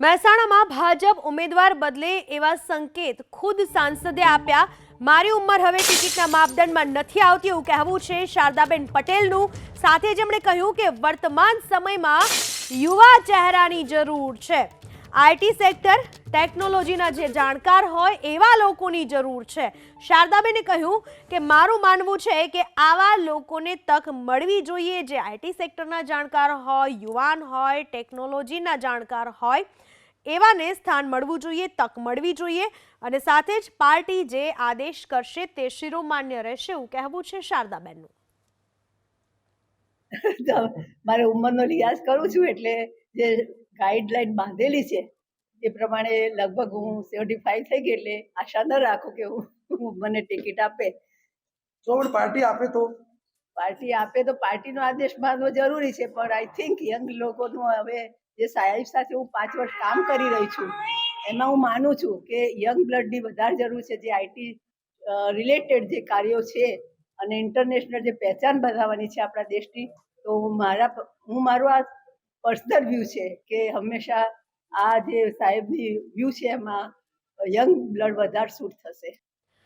મહેસાણામાં ભાજપ ઉમેદવાર બદલે એવા સંકેત ખુદ સાંસદે આપ્યા. મારી ઉંમર હવે ટિકિટના માપદંડમાં નથી આવતી એવું કહેવું છે શારદાબેન પટેલનું. સાથે જ એમણે કહ્યું કે વર્તમાન સમયમાં યુવા ચહેરાની જરૂર છે. આઈટી સેક્ટર ટેકનોલોજીના જે જાણકાર હોય એવા લોકોની જરૂર છે. શારદાબેને કહ્યું કે મારું માનવું છે કે આવા લોકોને તક મળવી જોઈએ. જે આઈટી સેક્ટરના જાણકાર હોય, યુવાન હોય, ટેકનોલોજીના જાણકાર હોય, એવાને સ્થાન મળવું જોઈએ, તક મળવી જોઈએ અને સાથે જ પાર્ટી જે આદેશ કરશે તે શિરોમાન્ય રહેશે એવું કહેવું છે શારદાબેનનું. મારે ઉંમરનો લિહાઝ કરું છું એટલે જે ગાઈડલાઈન બાંધેલી છે એ પ્રમાણે લગભગ હું સેવન્ટી ફાઈવ થઈ ગઈ એટલે આશા ન રાખું કે હું મને ટિકિટ આપે. તો પણ પાર્ટી આપે તો? પાર્ટી આપે તો પાર્ટીનો આદેશ માનવો જરૂરી છે પણ આઈ થિંક યંગ લોકોનું હવે જે સાહેબ સાથે હું પાંચ વર્ષ કામ કરી રહી છું એમાં હું માનું છું કે યંગ બ્લડની વધારે જરૂર છે જે આઈટી રિલેટેડ જે કાર્યો છે અને ઇન્ટરનેશનલ જે પહેચાન બનાવવાની છે આપણા દેશની તો હું મારા હું મારું આ પર્સનલ વ્યૂ છે કે હંમેશા આ જે સાહેબની વ્યૂ છે એમાં યંગ બ્લડ વધારે સૂટ થશે.